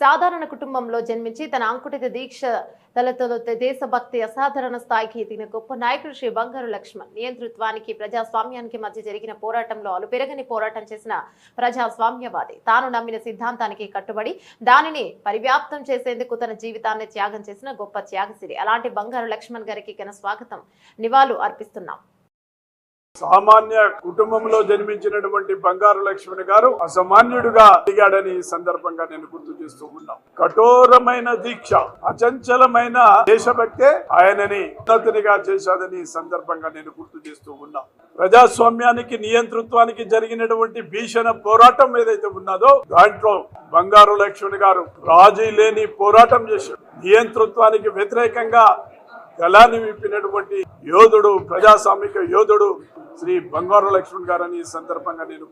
సాధారణ కుటుంబంలో జన్మించి తన అంకుటిత దీక్ష తలతో దేశభక్తి అసాధారణ స్థాయికి ఎదిగిన గొప్ప నాయకుడు శ్రీ బంగారు లక్ష్మణ్. నియంతృత్వానికి ప్రజాస్వామ్యానికి మధ్య జరిగిన పోరాటంలో అలుపెరగని పోరాటం చేసిన ప్రజాస్వామ్యవాది. తాను నమ్మిన సిద్ధాంతానికి కట్టుబడి దానిని పరివ్యాప్తం చేసేందుకు తన జీవితాన్ని త్యాగం చేసిన గొప్ప త్యాగశిరి అలాంటి బంగారు లక్ష్మణ్ గారికి ఘన స్వాగతం. నివాళులు అర్పిస్తున్నాం. సామాన్య కుటుంబంలో జన్మించినటువంటి బంగారు లక్ష్మణ్ గారు అసామాన్యుడుగా దిగాడని ఈ సందర్భంగా నేను గుర్తు చేస్తూ ఉన్నాం. కఠోరమైన దీక్ష అచంచలమైన దేశభక్తే ఆయనని ఉన్నతినిగా చేశాదని సందర్భంగా నేను గుర్తు చేస్తూ ఉన్నా. ప్రజాస్వామ్యానికి నియంతృత్వానికి జరిగినటువంటి భీషణ పోరాటం ఏదైతే ఉన్నదో దాంట్లో బంగారు లక్ష్మణ్ గారు రాజీ లేని పోరాటం చేశాడు. నియంతృత్వానికి వ్యతిరేకంగా గలాన్ని విప్పినటువంటి యోధుడు ప్రజాస్వామిక యోధుడు శ్రీ బంగారు లక్ష్మణ్ గారని ఈ సందర్భంగా నేను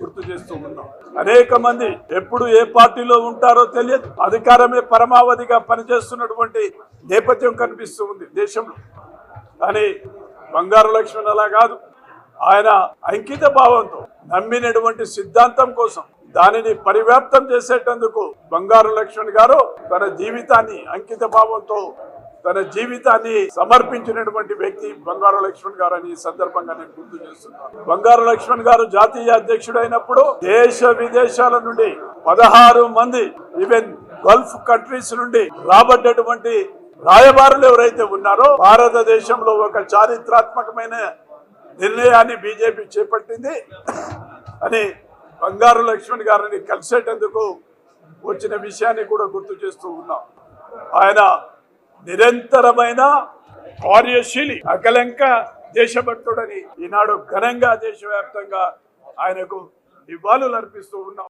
గుర్తు చేస్తూ ఉన్నాం. అనేక మంది ఎప్పుడు ఏ పార్టీలో ఉంటారో తెలియదు. అధికారమే పరమావధిగా పనిచేస్తున్నటువంటి నేపథ్యం కనిపిస్తూ ఉంది దేశంలో. కానీ బంగారు లక్ష్మణ్ అలా కాదు. ఆయన అంకిత భావంతో నమ్మినటువంటి సిద్ధాంతం కోసం దానిని పరివ్యాప్తం చేసేటందుకు బంగారు లక్ష్మణ్ గారు తన జీవితాన్ని అంకిత భావంతో తన జీవితాన్ని సమర్పించినటువంటి వ్యక్తి బంగారు లక్ష్మణ్ గారు అని ఈ సందర్భంగా నేను గుర్తు చేస్తున్నాను. బంగారు లక్ష్మణ్ గారు జాతీయ అధ్యక్షుడు అయినప్పుడు దేశ విదేశాల నుండి పదహారు మంది ఈవెన్ గల్ఫ్ కంట్రీస్ నుండి రాబడ్డటువంటి రాయబారులు ఎవరైతే ఉన్నారో భారతదేశంలో ఒక చారిత్రాత్మకమైన నిర్ణయాన్ని బీజేపీ చేపట్టింది. అని బంగారు లక్ష్మణ్ గారిని కలిసేటందుకు వచ్చిన విషయాన్ని కూడా గుర్తు చేస్తూ ఉన్నాం. ఆయన నిరంతరమైన కార్యశీలి అకలంక దేశభక్తుడని ఈనాడు ఘనంగా దేశవ్యాప్తంగా ఆయనకు నివాళులు అర్పిస్తూ ఉన్నాం.